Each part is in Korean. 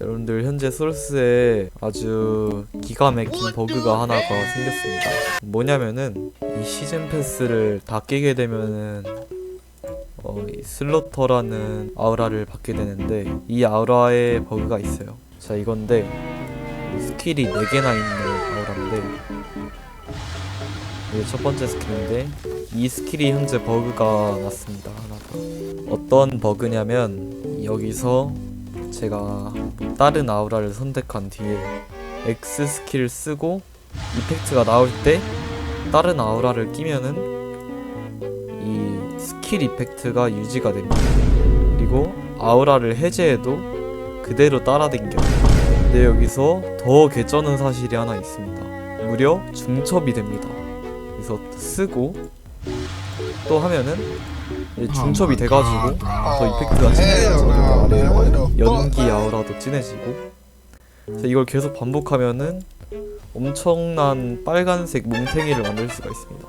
여러분들 현재 소스에 아주 기가 막힌 버그가 하나가 생겼습니다. 뭐냐면은 이 시즌 패스를 다 깨게 되면은 어, 이 슬로터라는 아우라를 받게 되는데 이 아우라에 버그가 있어요. 자 이건데 이 스킬이 4개나 있는 아우라인데 이게 첫 번째 스킬인데 이 스킬이 현재 버그가 났습니다. 하나가 어떤 버그냐면 여기서 제가 다른 아우라를 선택한 뒤에 X 스킬을 쓰고 이펙트가 나올 때 다른 아우라를 끼면은 이 스킬 이펙트가 유지가 됩니다. 그리고 아우라를 해제해도 그대로 따라댕겨. 근데 여기서 더 개쩌는 사실이 하나 있습니다. 무려 중첩이 됩니다. 그래서 쓰고 또 하면은 중첩이 돼가지고 더 이펙트가 진해져서 연기 아우라도 진해지고. 이걸 계속 반복하면은 엄청난 빨간색 뭉탱이를 만들 수가 있습니다.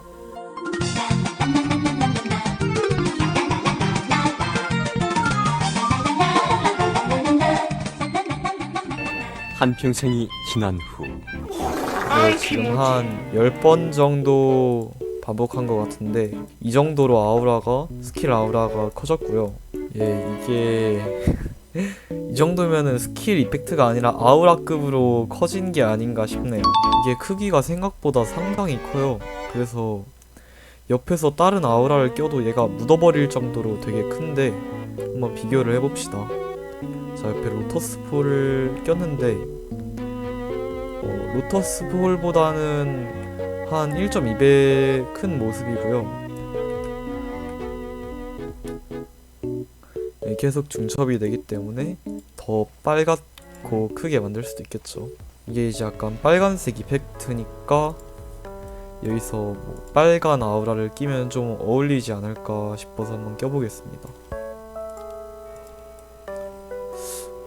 한 평생이 지난 후. 네, 지금 한 10번 정도 반복한 것 같은데 이 정도로 아우라가 스킬 아우라가 커졌고요. 예, 이게 이 정도면은 스킬 이펙트가 아니라 아우라급으로 커진 게 아닌가 싶네요. 이게 크기가 생각보다 상당히 커요. 그래서 옆에서 다른 아우라를 껴도 얘가 묻어버릴 정도로 되게 큰데 한번 비교를 해봅시다. 자 옆에 로터스 폴을 꼈는데 어, 로터스 폴보다는 한 1.2배 큰 모습이고요. 네, 계속 중첩이 되기 때문에 더 빨갛고 크게 만들 수도 있겠죠. 이게 이제 약간 빨간색 이펙트니까 여기서 뭐 빨간 아우라를 끼면 좀 어울리지 않을까 싶어서 한번 껴보겠습니다.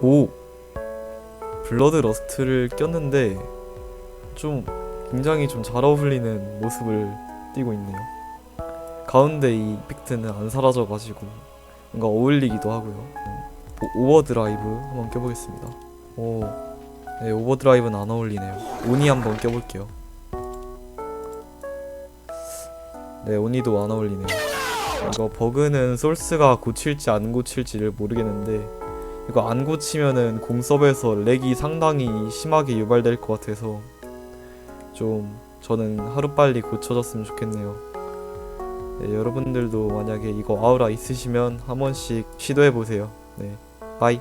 오! 블러드 러스트를 꼈는데 좀 굉장히 좀 잘 어울리는 모습을 띄고 있네요. 가운데 이 이펙트는 안 사라져가지고 뭔가 어울리기도 하고요. 뭐 오버드라이브 한번 껴보겠습니다. 오, 네 오버드라이브는 안 어울리네요. 오니 한번 껴볼게요. 네 오니도 안 어울리네요. 이거 버그는 솔스가 고칠지 안 고칠지를 모르겠는데 이거 안 고치면은 공섭에서 렉이 상당히 심하게 유발될 것 같아서 좀 저는 하루빨리 고쳐졌으면 좋겠네요. 네, 여러분들도 만약에 이거 아우라 있으시면 한 번씩 시도해 보세요. 네, 바이.